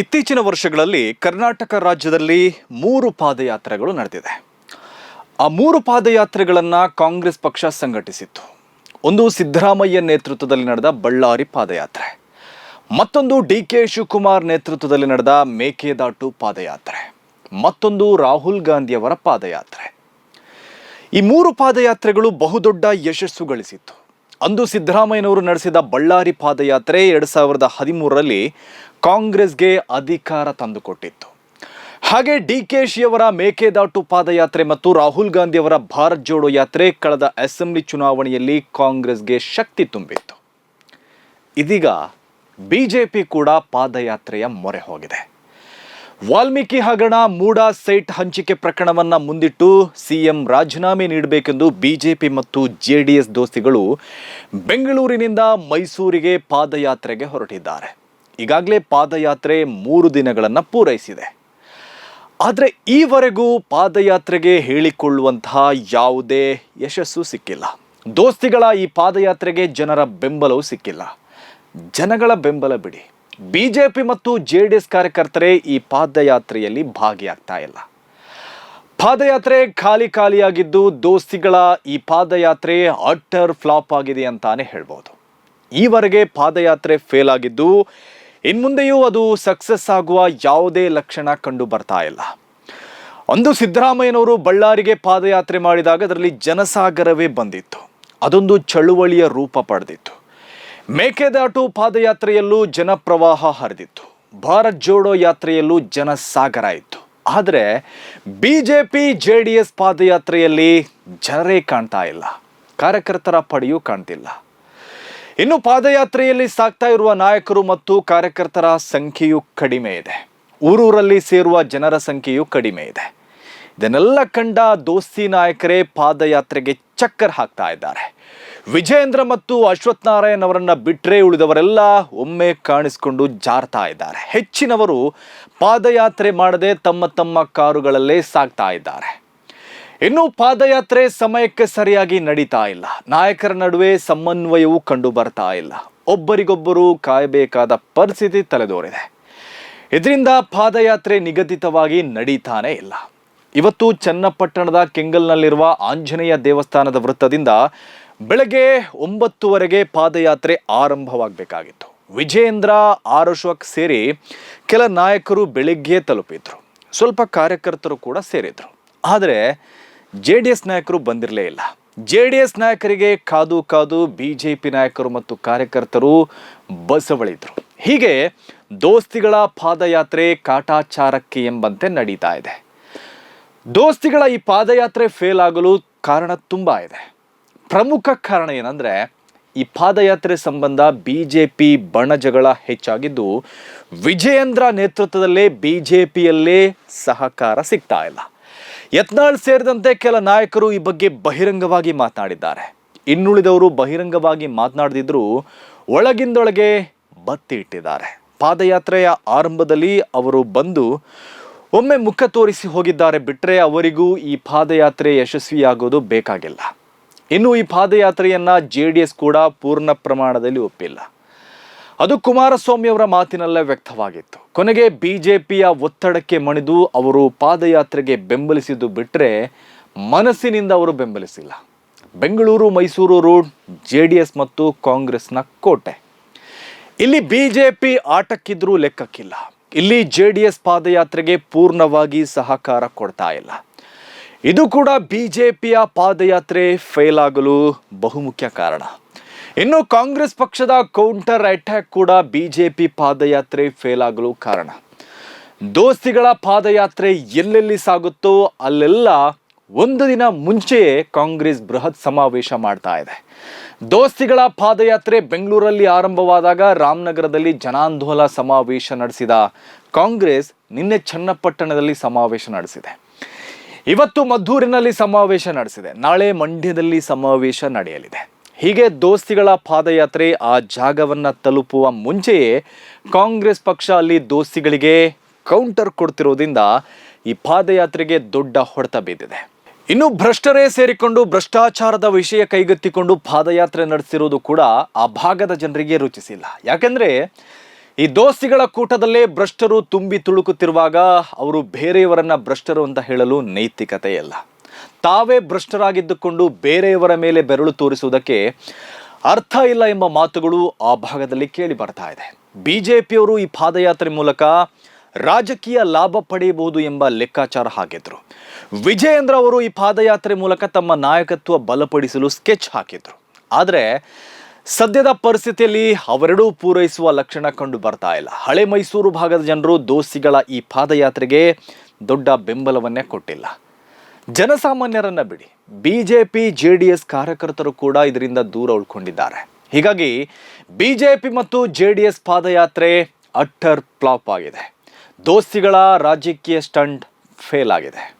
ಇತ್ತೀಚಿನ ವರ್ಷಗಳಲ್ಲಿ ಕರ್ನಾಟಕ ರಾಜ್ಯದಲ್ಲಿ ಮೂರು ಪಾದಯಾತ್ರೆಗಳು ನಡೆದಿದೆ. ಆ ಮೂರು ಪಾದಯಾತ್ರೆಗಳನ್ನು ಕಾಂಗ್ರೆಸ್ ಪಕ್ಷ ಸಂಘಟಿಸಿತ್ತು. ಒಂದು ಸಿದ್ದರಾಮಯ್ಯ ನೇತೃತ್ವದಲ್ಲಿ ನಡೆದ ಬಳ್ಳಾರಿ ಪಾದಯಾತ್ರೆ. ಮತ್ತೊಂದು ಡಿ ಕೆ ಶಿವಕುಮಾರ್ ನೇತೃತ್ವದಲ್ಲಿ ನಡೆದ ಮೇಕೆದಾಟು ಪಾದಯಾತ್ರೆ. ಮತ್ತೊಂದು ರಾಹುಲ್ ಗಾಂಧಿಯವರ ಪಾದಯಾತ್ರೆ. ಈ ಮೂರು ಪಾದಯಾತ್ರೆಗಳು ಬಹುದೊಡ್ಡ ಯಶಸ್ಸು ಗಳಿಸಿತ್ತು ಅಂದು ಸಿದ್ದರಾಮಯ್ಯನವರು ನಡೆಸಿದ ಬಳ್ಳಾರಿ ಪಾದಯಾತ್ರೆ ಎರಡು ಸಾವಿರದ ಹದಿಮೂರರಲ್ಲಿ ಕಾಂಗ್ರೆಸ್ಗೆ ಅಧಿಕಾರ ತಂದುಕೊಟ್ಟಿತ್ತು. ಹಾಗೆ ಡಿ ಕೆ ಶಿಯವರ ಮೇಕೆದಾಟು ಪಾದಯಾತ್ರೆ ಮತ್ತು ರಾಹುಲ್ ಗಾಂಧಿಯವರ ಭಾರತ್ ಜೋಡೋ ಯಾತ್ರೆ ಕಳೆದ ಅಸೆಂಬ್ಲಿ ಚುನಾವಣೆಯಲ್ಲಿ ಕಾಂಗ್ರೆಸ್ಗೆ ಶಕ್ತಿ ತುಂಬಿತ್ತು. ಇದೀಗ ಬಿಜೆಪಿ ಕೂಡ ಪಾದಯಾತ್ರೆಯ ಮೊರೆ ಹೋಗಿದೆ. ವಾಲ್ಮೀಕಿ ಹಗರಣ ಮೂಡ ಸೈಟ್ ಹಂಚಿಕೆ ಪ್ರಕರಣವನ್ನ ಮುಂದಿಟ್ಟು ಸಿಎಂ ರಾಜೀನಾಮೆ ನೀಡಬೇಕೆಂದು ಬಿಜೆಪಿ ಮತ್ತು ಜೆಡಿಎಸ್ ದೋಸ್ತಿಗಳು ಬೆಂಗಳೂರಿನಿಂದ ಮೈಸೂರಿಗೆ ಪಾದಯಾತ್ರೆಗೆ ಹೊರಟಿದ್ದಾರೆ. ಈಗಾಗಲೇ ಪಾದಯಾತ್ರೆ ಮೂರು ದಿನಗಳನ್ನು ಪೂರೈಸಿದೆ. ಆದರೆ ಈವರೆಗೂ ಪಾದಯಾತ್ರೆಗೆ ಹೇಳಿಕೊಳ್ಳುವಂತಹ ಯಾವುದೇ ಯಶಸ್ಸು ಸಿಕ್ಕಿಲ್ಲ. ದೋಸ್ತಿಗಳ ಈ ಪಾದಯಾತ್ರೆಗೆ ಜನರ ಬೆಂಬಲವೂ ಸಿಕ್ಕಿಲ್ಲ. ಜನಗಳ ಬೆಂಬಲ ಬಿಡಿ. ಬಿಜೆಪಿ ಮತ್ತು ಜೆ ಡಿ ಎಸ್ ಕಾರ್ಯಕರ್ತರೇ ಈ ಪಾದಯಾತ್ರೆಯಲ್ಲಿ ಭಾಗಿಯಾಗ್ತಾ ಇಲ್ಲ. ಪಾದಯಾತ್ರೆ ಖಾಲಿ ಖಾಲಿಯಾಗಿದ್ದು ದೋಸ್ತಿಗಳ ಈ ಪಾದಯಾತ್ರೆ ಅಟ್ಟರ್ ಫ್ಲಾಪ್ ಆಗಿದೆ ಅಂತಾನೆ ಹೇಳ್ಬೋದು. ಈವರೆಗೆ ಪಾದಯಾತ್ರೆ ಫೇಲ್ ಆಗಿದ್ದು ಇನ್ಮುಂದೆಯೂ ಅದು ಸಕ್ಸಸ್ ಆಗುವ ಯಾವುದೇ ಲಕ್ಷಣ ಕಂಡು ಬರ್ತಾ ಇಲ್ಲ. ಒಂದು ಸಿದ್ದರಾಮಯ್ಯನವರು ಬಳ್ಳಾರಿಗೆ ಪಾದಯಾತ್ರೆ ಮಾಡಿದಾಗ ಅದರಲ್ಲಿ ಜನಸಾಗರವೇ ಬಂದಿತ್ತು. ಅದೊಂದು ಚಳುವಳಿಯ ರೂಪ ಪಡೆದಿತ್ತು. ಮೇಕೆದಾಟು ಪಾದಯಾತ್ರೆಯಲ್ಲೂ ಜನಪ್ರವಾಹ ಹರಿದಿತ್ತು. ಭಾರತ್ ಜೋಡೋ ಯಾತ್ರೆಯಲ್ಲೂ ಜನಸಾಗರ ಇತ್ತು. ಆದರೆ B J P J D S ಪಾದಯಾತ್ರೆಯಲ್ಲಿ ಜನರೇ ಕಾಣ್ತಾ ಇಲ್ಲ. ಕಾರ್ಯಕರ್ತರ ಪಡೆಯೂ ಕಾಣ್ತಿಲ್ಲ. ಇನ್ನು ಪಾದಯಾತ್ರೆಯಲ್ಲಿ ಸಾಕ್ತಾ ಇರುವ ನಾಯಕರು ಮತ್ತು ಕಾರ್ಯಕರ್ತರ ಸಂಖ್ಯೆಯು ಕಡಿಮೆ ಇದೆ. ಊರೂರಲ್ಲಿ ಸೇರುವ ಜನರ ಸಂಖ್ಯೆಯು ಕಡಿಮೆ ಇದೆ. ಇದನ್ನೆಲ್ಲ ಕಂಡ ದೋಸ್ತಿ ನಾಯಕರೇ ಪಾದಯಾತ್ರೆಗೆ ಚಕ್ಕರ್ ಹಾಕ್ತಾ ಇದ್ದಾರೆ. ವಿಜೇಂದ್ರ ಮತ್ತು ಅಶ್ವಥ್ ನಾರಾಯಣ್ ಅವರನ್ನ ಬಿಟ್ಟರೆ ಉಳಿದವರೆಲ್ಲ ಒಮ್ಮೆ ಕಾಣಿಸಿಕೊಂಡು ಜಾರ್ತಾ ಇದ್ದಾರೆ. ಹೆಚ್ಚಿನವರು ಪಾದಯಾತ್ರೆ ಮಾಡದೆ ತಮ್ಮ ತಮ್ಮ ಕಾರುಗಳಲ್ಲೇ ಸಾಗ್ತಾ ಇದ್ದಾರೆ. ಇನ್ನು ಪಾದಯಾತ್ರೆ ಸಮಯಕ್ಕೆ ಸರಿಯಾಗಿ ನಡೀತಾ ಇಲ್ಲ. ನಾಯಕರ ನಡುವೆ ಸಮನ್ವಯವೂ ಕಂಡು ಬರ್ತಾ ಇಲ್ಲ. ಒಬ್ಬರಿಗೊಬ್ಬರು ಕಾಯಬೇಕಾದ ಪರಿಸ್ಥಿತಿ ತಲೆದೋರಿದೆ. ಇದರಿಂದ ಪಾದಯಾತ್ರೆ ನಿಗದಿತವಾಗಿ ನಡೀತಾನೇ ಇಲ್ಲ. ಇವತ್ತು ಚನ್ನಪಟ್ಟಣದ ಕೆಂಗಲ್ನಲ್ಲಿರುವ ಆಂಜನೇಯ ದೇವಸ್ಥಾನದ ವೃತ್ತದಿಂದ ಬೆಳಗ್ಗೆ ಒಂಬತ್ತುವರೆಗೆ ಪಾದಯಾತ್ರೆ ಆರಂಭವಾಗಬೇಕಾಗಿತ್ತು. ವಿಜೇಂದ್ರ ಆರ್ ಅಶೋಕ್ ಸೇರಿ ಕೆಲ ನಾಯಕರು ಬೆಳಿಗ್ಗೆ ತಲುಪಿದ್ರು. ಸ್ವಲ್ಪ ಕಾರ್ಯಕರ್ತರು ಕೂಡ ಸೇರಿದ್ರು. ಆದರೆ ಜೆ ಡಿ ಎಸ್ ನಾಯಕರು ಬಂದಿರಲೇ ಇಲ್ಲ. ಜೆ ಡಿ ಎಸ್ ನಾಯಕರಿಗೆ ಕಾದು ಕಾದು ಬಿ ಜೆ ಪಿ ನಾಯಕರು ಮತ್ತು ಕಾರ್ಯಕರ್ತರು ಬಸವಳಿದ್ರು. ಹೀಗೆ ದೋಸ್ತಿಗಳ ಪಾದಯಾತ್ರೆ ಕಾಟಾಚಾರಕ್ಕೆ ಎಂಬಂತೆ ನಡೀತಾ ಇದೆ. ದೋಸ್ತಿಗಳ ಈ ಪಾದಯಾತ್ರೆ ಫೇಲ್ ಆಗಲು ಕಾರಣ ತುಂಬ ಇದೆ. ಪ್ರಮುಖ ಕಾರಣ ಏನಂದರೆ, ಈ ಪಾದಯಾತ್ರೆ ಸಂಬಂಧ ಬಿ ಜೆ ಪಿ ಬಣಜಗಳ ಹೆಚ್ಚಾಗಿದ್ದು, ವಿಜಯೇಂದ್ರ ನೇತೃತ್ವದಲ್ಲೇ ಬಿ ಜೆ ಪಿಯಲ್ಲೇ ಸಹಕಾರ ಸಿಗ್ತಾ ಇಲ್ಲ. ಯತ್ನಾಳ್ ಸೇರಿದಂತೆ ಕೆಲ ನಾಯಕರು ಈ ಬಗ್ಗೆ ಬಹಿರಂಗವಾಗಿ ಮಾತನಾಡಿದ್ದಾರೆ. ಇನ್ನುಳಿದವರು ಬಹಿರಂಗವಾಗಿ ಮಾತನಾಡದಿದ್ರೂ ಒಳಗಿಂದೊಳಗೆ ಬತ್ತಿ ಇಟ್ಟಿದ್ದಾರೆ. ಪಾದಯಾತ್ರೆಯ ಆರಂಭದಲ್ಲಿ ಅವರು ಬಂದು ಒಮ್ಮೆ ಮುಖ ತೋರಿಸಿ ಹೋಗಿದ್ದಾರೆ ಬಿಟ್ಟರೆ ಅವರಿಗೂ ಈ ಪಾದಯಾತ್ರೆ ಯಶಸ್ವಿಯಾಗೋದು ಬೇಕಾಗಿಲ್ಲ. ಇನ್ನು ಈ ಪಾದಯಾತ್ರೆಯನ್ನ ಜೆ ಕೂಡ ಪೂರ್ಣ ಪ್ರಮಾಣದಲ್ಲಿ ಒಪ್ಪಿಲ್ಲ. ಅದು ಕುಮಾರಸ್ವಾಮಿ ಅವರ ಮಾತಿನಲ್ಲೇ ವ್ಯಕ್ತವಾಗಿತ್ತು. ಕೊನೆಗೆ ಬಿ ಜೆ ಪಿಯ ಒತ್ತಡಕ್ಕೆ ಮಣಿದು ಅವರು ಪಾದಯಾತ್ರೆಗೆ ಬೆಂಬಲಿಸಿದ್ದು ಬಿಟ್ಟರೆ ಮನಸ್ಸಿನಿಂದ ಅವರು ಬೆಂಬಲಿಸಿಲ್ಲ. Bengaluru, Mysuru road J D S ಮತ್ತು ಕಾಂಗ್ರೆಸ್ನ ಕೋಟೆ. ಇಲ್ಲಿ ಬಿ ಜೆ ಪಿ ಆಟಕ್ಕಿದ್ರೂ ಲೆಕ್ಕಕ್ಕಿಲ್ಲ. ಇಲ್ಲಿ ಜೆ ಡಿ ಎಸ್ ಪಾದಯಾತ್ರೆಗೆ ಪೂರ್ಣವಾಗಿ ಸಹಕಾರ ಕೊಡ್ತಾ ಇಲ್ಲ. ಇದು ಕೂಡ ಬಿ ಜೆ ಪಿಯ ಪಾದಯಾತ್ರೆ ಫೇಲ್ ಆಗಲು ಬಹುಮುಖ್ಯ ಕಾರಣ. ಇನ್ನು ಕಾಂಗ್ರೆಸ್ ಪಕ್ಷದ ಕೌಂಟರ್ ಅಟ್ಯಾಕ್ ಕೂಡ ಬಿಜೆಪಿ ಪಾದಯಾತ್ರೆ ಫೇಲ್ ಆಗಲು ಕಾರಣ. ದೋಸ್ತಿಗಳ ಪಾದಯಾತ್ರೆ ಎಲ್ಲೆಲ್ಲಿ ಸಾಗುತ್ತೋ ಅಲ್ಲೆಲ್ಲ ಒಂದು ದಿನ ಮುಂಚೆಯೇ ಕಾಂಗ್ರೆಸ್ ಬೃಹತ್ ಸಮಾವೇಶ ಮಾಡ್ತಾ ಇದೆ. ದೋಸ್ತಿಗಳ ಪಾದಯಾತ್ರೆ ಬೆಂಗಳೂರಲ್ಲಿ ಆರಂಭವಾದಾಗ ರಾಮನಗರದಲ್ಲಿ ಜನಾಂದೋಲ ಸಮಾವೇಶ ನಡೆಸಿದ ಕಾಂಗ್ರೆಸ್ ನಿನ್ನೆ ಚನ್ನಪಟ್ಟಣದಲ್ಲಿ ಸಮಾವೇಶ ನಡೆಸಿದೆ. ಇವತ್ತು ಮದ್ದೂರಿನಲ್ಲಿ ಸಮಾವೇಶ ನಡೆಸಿದೆ. ನಾಳೆ ಮಂಡ್ಯದಲ್ಲಿ ಸಮಾವೇಶ ನಡೆಯಲಿದೆ. ಹೀಗೆ ದೋಸ್ತಿಗಳ ಪಾದಯಾತ್ರೆ ಆ ಜಾಗವನ್ನು ತಲುಪುವ ಮುಂಚೆಯೇ ಕಾಂಗ್ರೆಸ್ ಪಕ್ಷ ಅಲ್ಲಿ ದೋಸ್ತಿಗಳಿಗೆ ಕೌಂಟರ್ ಕೊಡ್ತಿರೋದ್ರಿಂದ ಈ ಪಾದಯಾತ್ರೆಗೆ ದೊಡ್ಡ ಹೊಡೆತ ಬಿದ್ದಿದೆ. ಇನ್ನು ಭ್ರಷ್ಟರೇ ಸೇರಿಕೊಂಡು ಭ್ರಷ್ಟಾಚಾರದ ವಿಷಯ ಕೈಗೆತ್ತಿಕೊಂಡು ಪಾದಯಾತ್ರೆ ನಡೆಸಿರೋದು ಕೂಡ ಆ ಭಾಗದ ಜನರಿಗೆ ರುಚಿಸಿಲ್ಲ. ಯಾಕಂದ್ರೆ ಈ ದೋಸ್ತಿಗಳ ಕೂಟದಲ್ಲೇ ಭ್ರಷ್ಟರು ತುಂಬಿ ತುಳುಕುತ್ತಿರುವಾಗ ಅವರು ಬೇರೆಯವರನ್ನ ಭ್ರಷ್ಟರು ಅಂತ ಹೇಳಲು ನೈತಿಕತೆ ಇಲ್ಲ. ತಾವೇ ಭ್ರಷ್ಟರಾಗಿದ್ದುಕೊಂಡು ಬೇರೆಯವರ ಮೇಲೆ ಬೆರಳು ತೋರಿಸುವುದಕ್ಕೆ ಅರ್ಥ ಇಲ್ಲ ಎಂಬ ಮಾತುಗಳು ಆ ಭಾಗದಲ್ಲಿ ಕೇಳಿ ಬರ್ತಾ ಇದೆ. ಬಿಜೆಪಿಯವರು ಈ ಪಾದಯಾತ್ರೆ ಮೂಲಕ ರಾಜಕೀಯ ಲಾಭ ಪಡೆಯಬಹುದು ಎಂಬ ಲೆಕ್ಕಾಚಾರ ಹಾಕಿದ್ರು. ವಿಜಯೇಂದ್ರ ಅವರು ಈ ಪಾದಯಾತ್ರೆ ಮೂಲಕ ತಮ್ಮ ನಾಯಕತ್ವ ಬಲಪಡಿಸಲು ಸ್ಕೆಚ್ ಹಾಕಿದ್ರು. ಆದರೆ ಸದ್ಯದ ಪರಿಸ್ಥಿತಿಯಲ್ಲಿ ಅವರೆಡೂ ಪೂರೈಸುವ ಲಕ್ಷಣ ಕಂಡು ಬರ್ತಾ ಇಲ್ಲ. ಹಳೆ ಮೈಸೂರು ಭಾಗದ ಜನರು ದೋಸಿಗಳ ಈ ಪಾದಯಾತ್ರೆಗೆ ದೊಡ್ಡ ಬೆಂಬಲವನ್ನೇ ಕೊಟ್ಟಿಲ್ಲ. ಜನಸಾಮಾನ್ಯರನ್ನ ಬಿಡಿ. ಬಿಜೆಪಿ ಜೆ ಡಿ ಎಸ್ ಕಾರ್ಯಕರ್ತರು ಕೂಡ ಇದರಿಂದ ದೂರ ಉಳ್ಕೊಂಡಿದ್ದಾರೆ. ಹೀಗಾಗಿ ಬಿಜೆಪಿ ಮತ್ತು ಜೆ ಡಿ ಎಸ್ ಪಾದಯಾತ್ರೆ ಅಟ್ಟರ್ ಫ್ಲಾಪ್ ಆಗಿದೆ. ದೋಸ್ತಿಗಳ ರಾಜಕೀಯ ಸ್ಟಂಟ್ ಫೇಲ್ ಆಗಿದೆ.